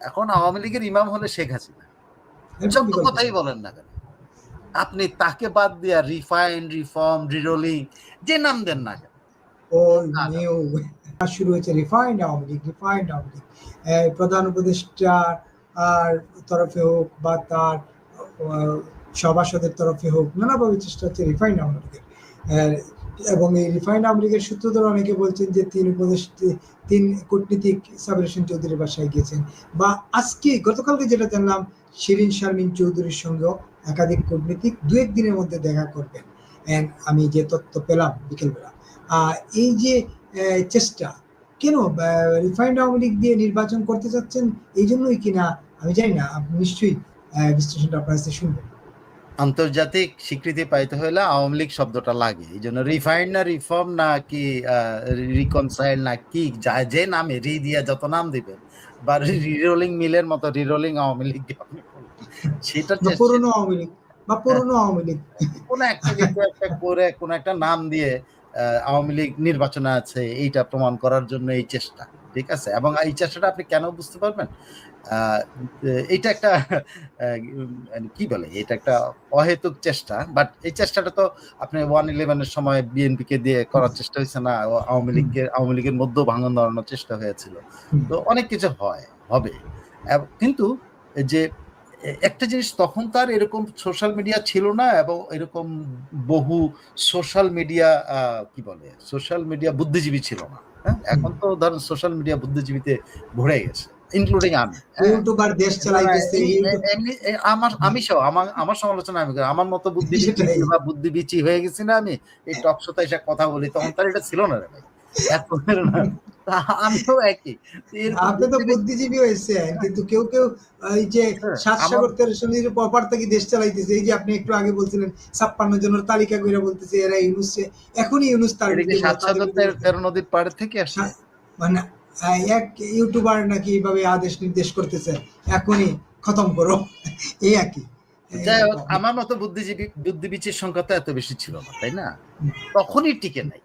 এখন আওয়ামী লীগের ইমাম হলে শেখ হাসিনা। যত কথাই বলেন না কেন? আপনি তাকে বাদ দিয়া রিফাইন রিফর্ম রিরোলিং যে নাম দেন না কেন। শুরু হয়েছে রিফাইন্ড আওয়ামী লীগ রিফাইন্ড আওয়ামী লীগ। প্রধান উপদেষ্টা আর তরফে হোক বা তার সভাসদের তরফে হোক নানাভাবে চেষ্টা হচ্ছে রিফাইন্ড আওয়ামী লীগের। এবং এই রিফাইন্ড আওয়ামী লীগের সূত্র ধরে অনেকে বলছেন যে তিন উপদেষ্টা তিন কূটনীতিক সাবরেশন চৌধুরীর বাসায় গিয়েছেন। বা আজকে গতকালকে যেটা জানলাম শিরিন শারমিন চৌধুরীর সঙ্গেও একাধিক কূটনীতিক দু এক দিনের মধ্যে দেখা করবেন। আমি যে তথ্য পেলাম বিকেলবেলা। আহ, এই যে চেষ্টা কেন রিফাইন্ড আওয়ামী লীগ দিয়ে নির্বাচন করতে চাচ্ছেন এই জন্যই কিনা আমি জানি না আপনি নিশ্চয়ই বিশ্লেষণটা আপনার কাছে শুনবেন। আন্তর্জাতিক স্বীকৃতি পাইতে হলে আওয়ামী লীগ শব্দটা লাগে। এই জন্য রিফাইন না রিফর্ম না কি রিকনসাইল না কি যা- যে নামে রি দিয়ে যত নাম দিবেন বা রিরোলিং মিলের মতো রিরোলিং আওয়ামী লীগ সেটা পুরনো আওয়ামী লীগ বা পুরনো আওয়ামী লীগ। কোন একটা কিছু একটা করে কোন একটা নাম দিয়ে আওয়ামী লীগ নির্বাচনে আছে এইটা প্রমাণ করার জন্য এই চেষ্টা ঠিক আছে? এবং এই চেষ্টাটা আপনি কেন বুঝতে পারবেন? এইটা একটা উম, কি বলে এটা একটা অহেতুক চেষ্টা বাট এই চেষ্টাটা তো আপনি ওয়ান ইলেভেনের সময় বিএনপি কে দিয়ে করার চেষ্টা হয়েছে না আওয়ামী লীগের আওয়ামী লীগের মধ্যে ভাঙন ধরানোর চেষ্টা হয়েছিল। তো অনেক কিছু হয় হবে। কিন্তু যে একটা জিনিস তখন তার এরকম সোশ্যাল মিডিয়া ছিল না এবং এরকম বহু সোশ্যাল মিডিয়া কি বলে সোশ্যাল মিডিয়া বুদ্ধিজীবী ছিল না হ্যাঁ? এখন তো ধরেন সোশ্যাল মিডিয়া বুদ্ধিজীবীতে ভরে গেছে। ইনক্লুডিং আমি। হ্যাঁ? ইউটিউবার দেশ চালাইতেছে আমার আমি সহ আমার আমার সমালোচনা আমি আমার মতো বুদ্ধিজীবী। বা বুদ্ধিবিচি হয়ে গেছি না আমি এই টক শোতে এসে কথা বলি তখন তার এটা ছিল না রে ভাই। এখন না। তা আমিও একই। আপনি তো বুদ্ধিজীবী হয়েছেন কিন্তু কেউ কেউ এই যে হ্যাঁ, সাত সাগর তেরো পপার থেকে দেশ চালাইতেছে এই যে আপনি একটু আগে বলছিলেন ছাপ্পান্ন জনের তালিকা করে বলতেছে এরা ইউনুস এখনই ইউনুস তার এটা কি বিরুদ্ধে সাত সাগর তেরো- নদীর পাড়ে থেকে আসছে হ্যাঁ, মানে এক ইউটিউবার নাকি এইভাবে আদেশ নির্দেশ করতেছে এখনই খতম করো। এই যাই হোক আমার মতো বুদ্ধিজীবী বুদ্ধিবীচির সংখ্যা তো এত বেশি ছিল না তাই না? তখনই টিকে নাই।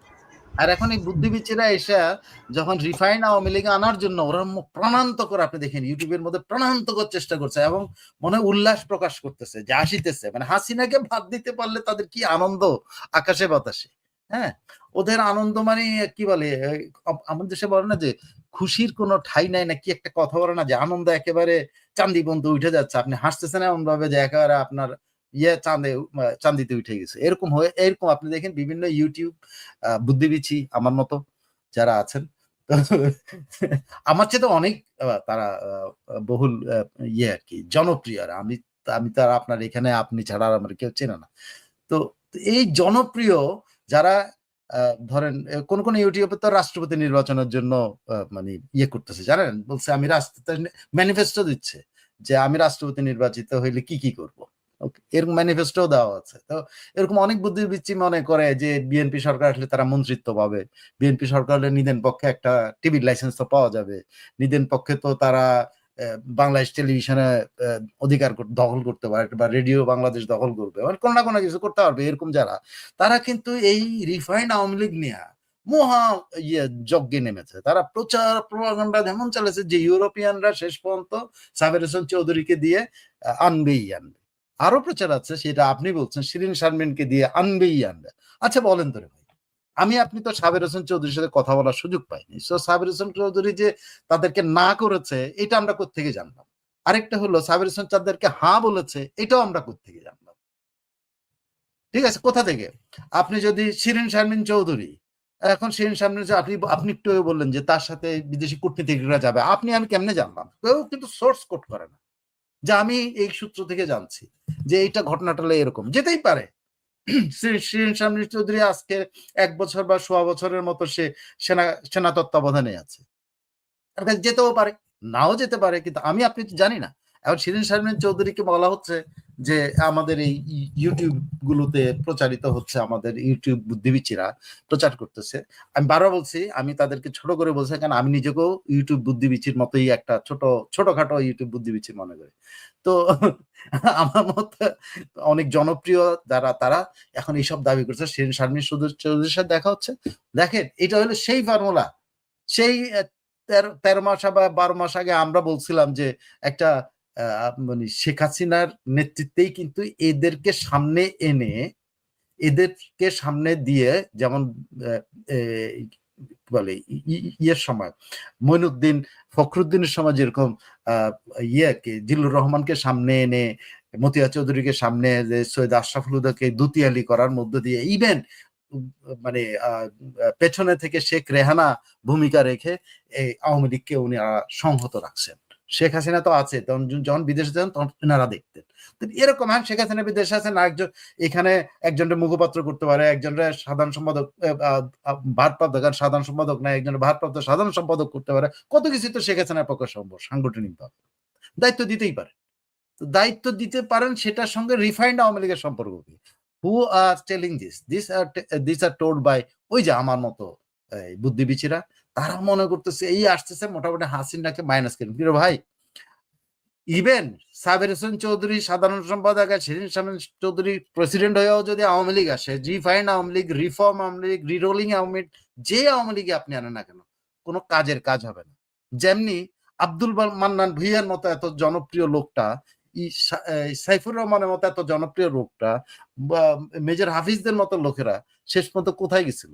আর এখন এই বুদ্ধিবীচিরা এসে যখন রিফাইন আওয়ামী লীগে আনার জন্য ওরা প্রাণান্তকর আপনি দেখেন ইউটিউবের মধ্যে প্রাণান্তকর চেষ্টা করছে এবং মনে উল্লাস প্রকাশ করতেছে যে আসিতেছে। মানে হাসিনাকে ভাত দিতে পারলে তাদের কি আনন্দ আকাশে বাতাসে? হ্যাঁ? ওদের আনন্দ মানে কি বলে আমাদের দেশে বলে না যে খুশির কোনো ঠাই নাই না কি একটা কথা বলে না যে আনন্দ একেবারে চান্দি বন্ধু উঠে যাচ্ছে। আপনি হাসতেছেন এমন ভাবে যে একেবারে আপনার ইয়ে চাঁদে চান্দিতে উঠে গেছে। এরকম হয়ে এরকম আপনি দেখেন বিভিন্ন ইউটিউব আহ, বুদ্ধিবীচি আমার মতো যারা আছেন আমার চেয়ে তো অনেক তারা বহুল ইয়ে আর কি জনপ্রিয় আর আমি আমি তো আর আপনার এখানে আপনি ছাড়া আমার কেউ চেনে না। তো এই জনপ্রিয় যারা ধরেন কোন কোন ইউটিউবে তো রাষ্ট্রপতি নির্বাচনের জন্য মানে ইয়ে করতেছে। জানেন? বলছে, আমি রাষ্ট্র ম্যানিফেস্টো দিচ্ছে যে, আমি রাষ্ট্রপতি নির্বাচিত হইলে কি কি করব? এরকম ম্যানিফেস্টো দেওয়া আছে। তো এরকম অনেক বুদ্ধিবৃত্তি মনে করে যে বিএনপি সরকার আসলে তারা মন্ত্রিত্ব পাবে। বিএনপি সরকার হলে নিদেন পক্ষে একটা টিভির লাইসেন্স তো পাওয়া যাবে। নিদেন পক্ষে তো তারা বাংলাদেশ টেলিভিশনে অধিকার দখল করতে পারে, বা রেডিও বাংলাদেশ দখল করবে মানে কোনো না কোনো কিছু করতে পারবে, এরকম যারা, তারা কিন্তু এই রিফাইন্ড আওয়ামী লীগ নিয়ে মহা ইয়ে যজ্ঞে নেমেছে। তারা প্রচার প্রভাকাণ্ডা যেমন চালাচ্ছে যে ইউরোপিয়ানরা শেষ পর্যন্ত সাবের হোসেন চৌধুরীকে দিয়ে আনবেই আনবে। আরও প্রচার আছে, সেটা আপনি বলছেন, শিরিন শারমিনকে দিয়ে আনবেই আনবে। আচ্ছা বলেন তো রে ভাই। আমি, আপনি তো সাবের হোসেন চৌধুরীর সাথে কথা বলার সুযোগ পাইনি। সো সাবের হোসেন চৌধুরী যে তাদেরকে না করেছে, এটা আমরা কোত্থেকে জানলাম? আরেকটা হলো, সাবের হোসেন তাদেরকে হ্যাঁ বলেছে, এটাও আমরা কোথেকে জানলাম? ঠিক আছে, কোথা থেকে? আপনি যদি শিরিন শারমিন চৌধুরী, এখন শিরিন শারমিন আপনি আপনি একটু বললেন যে তার সাথে বিদেশি কূটনীতিকরা যাবে, আপনি আমি কেমনে জানলাম? কেউ কিন্তু সোর্স কোট করে না। যে আমি এই সূত্র থেকে জানছি যে এইটা ঘটনাটা এরকম, যেতেই পারে। শিরিন শারমিন চৌধুরী আজকে এক বছর বা সোয়া বছরের মতো সে সেনা সেনা তত্ত্বাবধানে আছে। যেতেও পারে, নাও যেতে পারে, কিন্তু আমি, আপনি জানি না। এখন শিরিন শারমিন চৌধুরীকে বলা হচ্ছে যে আমাদের এই ইউটিউব গুলোতে প্রচারিত হচ্ছে আমাদের ইউটিউব বুদ্ধিবীচিরা প্রচার করতেছে। আমি বারো বলছি, আমি তাদেরকে ছোট করে বলছি কারণ আমি নিজেকেও ইউটিউব বুদ্ধিবীচির মতোই একটা ছোট, ছোটখাটো ইউটিউব বুদ্ধিবীচি মনে করি। তো আমার মতো অনেক জনপ্রিয় যারা, তারা এখন এইসব দাবি করছে। শিরিন শারমিন চৌধুরীর সাথে দেখা হচ্ছে। দেখেন, এটা হলো সেই ফর্মুলা সেই তেরো তেরো মাস বা বারো মাস আগে আমরা বলছিলাম যে একটা মানে শেখ হাসিনার নেতৃত্বেই কিন্তু এদেরকে সামনে এনে, এদেরকে সামনে দিয়ে যেমন বলে ইয়ের সময়, মইনুদ্দিন ফখরুদ্দিনের সময় যেরকম ইয়েকে, জিল্লুর রহমানকে সামনে এনে, মতিয়া চৌধুরীকে সামনে যে সৈয়দ আশরাফুল হুদাকে দুতিয়ালি করার মধ্য দিয়ে, ইভেন মানে পেছনে থেকে শেখ রেহানা ভূমিকা রেখে এই আওয়ামী লীগকে উনি সংহত রাখছেন। শেখ হাসিনা তো আছে, তখন যখন বিদেশে যান, তখন এনারা দেখতেন। এরকম হ্যাঁ শেখ হাসিনা বিদেশে আছেন, আরেকজন, এখানে একজনের মুখপাত্র করতে পারে একজনের সাধারণ সম্পাদক ভারপ্রাপ্ত, কারণ সাধারণ সম্পাদক না একজনের ভারপ্রাপ্ত সাধারণ সম্পাদক করতে পারে, কত কিছু তো শেখ হাসিনার পক্ষে সম্ভব, সাংগঠনিক ভাবে। দায়িত্ব দিতেই পারে। দায়িত্ব দিতে পারেন, সেটার সঙ্গে রিফাইন্ড আওয়ামী লীগের সম্পর্ক কি? Who are telling this this are this are told by ওই যে আমার মতো বুদ্ধিবিচিরা। তারা মনে করতেছে, এই আসতেছে, মোটামুটি হাসিনাকে মাইনাস করেন প্রিয় ভাই? ইভেন সাবের হোসেন চৌধুরী, সাধারণ সম্পাদক আর শামীম চৌধুরী প্রেসিডেন্ট হয়েও যদি আওয়ামী লীগ আসে refined Awami League reform Awami League rerolling Awami League, যে আওয়ামী লীগে আপনি আনেন না কেন, কোনো কাজের কাজ হবে না। যেমনি আব্দুল মান্নান ভুইয়ার মতো এত জনপ্রিয় লোকটা সাইফুর রহমানের মতো এত জনপ্রিয় লোকটা, বা মেজর হাফিজদের মতো লোকেরা শেষ পর্যন্ত কোথায় গেছিল?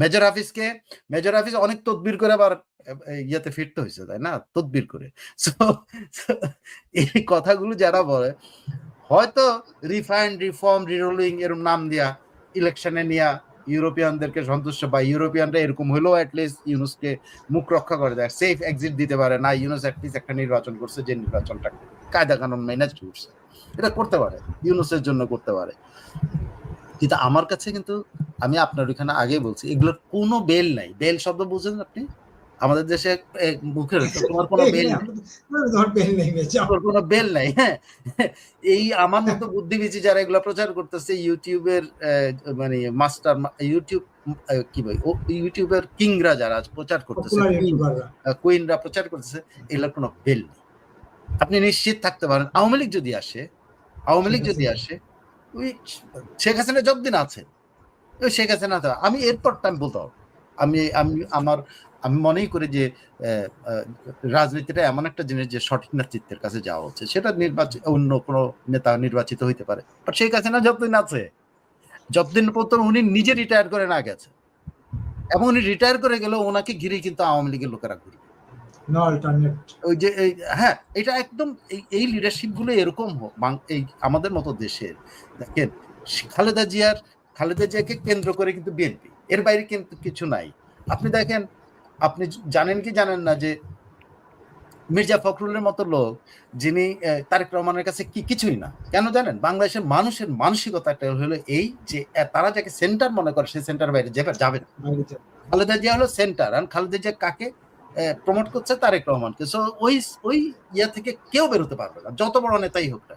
মেজর হাফিজকে, মেজর হাফিজ অনেক তদবির করে আবার ইয়েতে ফিরতে হয়েছে, তাই না? তদবির করে। এই কথাগুলো যারা বলে, হয়তো রিফাইন্ড রিফর্ম রিরোলিং এরকম নাম দিয়া ইলেকশনে নিয়া ইউরোপিয়ানদেরকে সন্তুষ্ট বা ইউরোপিয়ানরা এরকম হলেও অ্যাটলিস্ট ইউনুসকে মুখ রক্ষা করে দেয় সেফ এক্সিট দিতে পারে। না, ইউনুস অ্যাটলিস্ট একটা নির্বাচন করছে, যে নির্বাচনটা কায়দা কানুন মেনে করছে। এটা করতে পারে, ইউনুসের জন্য করতে পারে। কিন্তু আমার কাছে কিন্তু আমি আপনার ওইখানে আগেই বলছি এগুলোর কোনো বেল নাই। বেল শব্দ বুঝেন আপনি? আমাদের দেশে মুখের তোমার কোনো বেল ওর কোনো বেল নাই হ্যাঁ। এই আমার মতো বুদ্ধিবীজী যারা এগুলো প্রচার করতেছে ইউটিউবের মানে মাস্টার ইউটিউব কি বই ইউটিউবের কিংরা যারা প্রচার করতেছে কুইনরা প্রচার করতেছে এগুলোর কোনো বেল নেই। আপনি নিশ্চিত থাকতে পারেন আওয়ামী লীগ যদি আসে আওয়ামী লীগ যদি আসে ওই শেখ হাসিনা যতদিন আছে, ওই শেখ হাসিনা আমি এরপরটা আমি বলতে পারব। আমি আমি, আমার, আমি মনেই করি যে রাজনীতিটা এমন একটা জিনিস যে সঠিক নেতৃত্বের কাছে যাওয়া হচ্ছে। সেটা নির্বাচিত অন্য কোনো নেতা নির্বাচিত হইতে পারে। বাট শেখ হাসিনা যতদিন আছে, যতদিন পর্যন্ত উনি নিজে রিটায়ার করে না গেছে এবং উনি রিটায়ার করে গেলেও ওনাকে ঘিরে কিন্তু আওয়ামী লীগের লোকেরা ঘুরে নো অল্টারনেট ওই যে এই হ্যাঁ এটা একদম এই এই লিডারশিপগুলো এরকম হোক এই আমাদের মতো দেশের। দেখেন খালেদা জিয়ার খালেদা জিয়াকে কেন্দ্র করে কিন্তু বিএনপি এর বাইরে কিন্তু কিছু নাই। আপনি দেখেন আপনি জানেন কি জানেন না যে মির্জা ফখরুলের মতো লোক যিনি তারেক রহমানের কাছে কি কিছুই না। কেন জানেন? বাংলাদেশের মানুষের মানসিকতাটা হলো এই যে তারা যাকে সেন্টার মনে করে সে সেন্টার বাইরে যাবে যাবে না। খালেদা জিয়া হলো সেন্টার আর খালেদা জিয়া কাকে? প্রমোট করছে তারেক রহমানকে। সো ওই ওই ইয়া থেকে কেউ বেরোতে পারবে না যত বড় নেতাই হোক না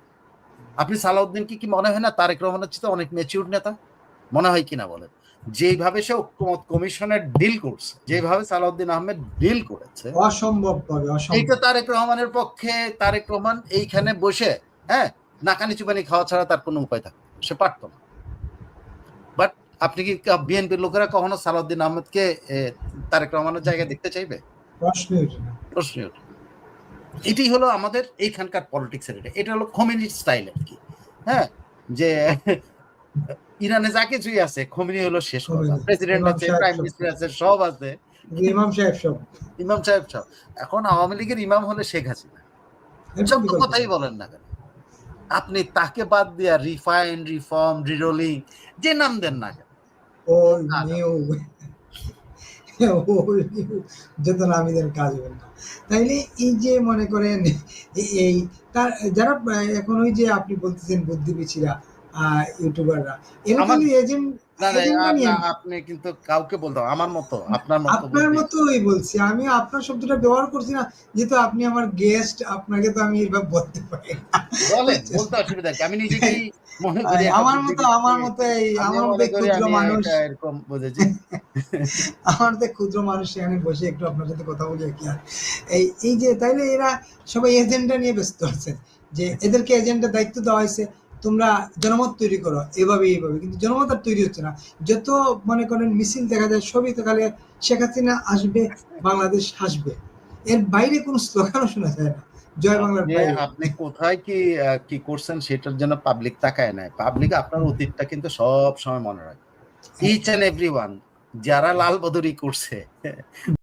আপনি সালাউদ্দিন কি কি মনে হয় না তারেক রহমানের চেয়ে অনেক ম্যাচিউর নেতা? মনে হয় কিনা বলেন? যেভাবে সে ঐক্যমত কমিশনের ডিল করছে যেভাবে সালাউদ্দিন আহমেদ ডিল করেছে অসম্ভব এইটা তারেক রহমানের পক্ষে তারেক রহমান এইখানে বসে হ্যাঁ নাকানি চুপানি খাওয়া ছাড়া তার কোনো উপায় থাকতো সে পারতো না। বাট আপনি কি বিএনপির লোকেরা কখনো সালাউদ্দিন আহমেদকে তারেক রহমানের জায়গায় দেখতে চাইবে? প্রশ্নই ওঠে না। প্রশ্নই ওঠে এটি হলো আমাদের এইখানকার পলিটিক্সের এটা। এটা হলো কমিউনি স্টাইল আর কি। হ্যাঁ? যে ইরানে যা কিছুই আছে খমিনি হলো শেষ কথা। প্রেসিডেন্ট ইমাম আছে প্রাইম সব। মিনিস্টার আছে সব আছে। ইমাম সাহেব সব। ইমাম সাহেব সব। এখন আওয়ামী লীগের ইমাম হলে শেখ হাসিনা। যত কথাই বলেন না কেন? আপনি তাকে বাদ দিয়া রিফাইন রিফর্ম রিরোলিং যে নাম দেন না কেন। নিউ ওল্ড আমিদের কাজ হবে না। তাইলে এই যে মনে করেন এই- তার যারা এখন ওই যে আপনি বলতেছেন বুদ্ধিবীছিরা আহ, ইউটিউবাররা এরা কিন্তু এজেন্ট না না এজেন্ডা নিয়ে আপনা- আপনি কিন্তু কাউকে বলতে আমার মতো আপনার মতো আপনার মতোই বলছি। আমি আপনার শব্দটা ব্যবহার করছি না যেহেতু আপনি আমার গেস্ট আপনাকে তো আমি এভাবে বলতে পারি বলতে অসুবিধা কি? আমি নিজেকেই মনে করি আমার মতো আমার মতো এই আমার মতো এই করি ক্ষুদ্র মানুষ। এটা এরকম বুঝেছি। আমার তো ক্ষুদ্র মানুষ সেখানে বসে একটু আপনার সাথে কথা বলি কি। আর এই এই যে তাইলে এরা সবাই এজেন্ডা নিয়ে ব্যস্ত আছে। যে এদেরকে এজেন্ডা দায়িত্ব দেওয়া হয়েছে। তোমরা জনমত তৈরি করো এভাবে। এইভাবে কিন্তু জনমত আর তৈরি হচ্ছে না। যত মনে করেন মিছিল দেখা যায় সবই তো খালি শেখ হাসিনা আসবে বাংলাদেশ হাসবে। এর বাইরে কোনো স্লোগানও শোনা যায় না। জয় বাংলার আপনি- কোথায় কি কি করছেন সেটার জন্য পাবলিক তাকায় নাই। পাবলিক আপনার অতীতটা কিন্তু সব সময় মনে রাখে ইচ এন্ড এভরি যারা লাল বদরি করছে।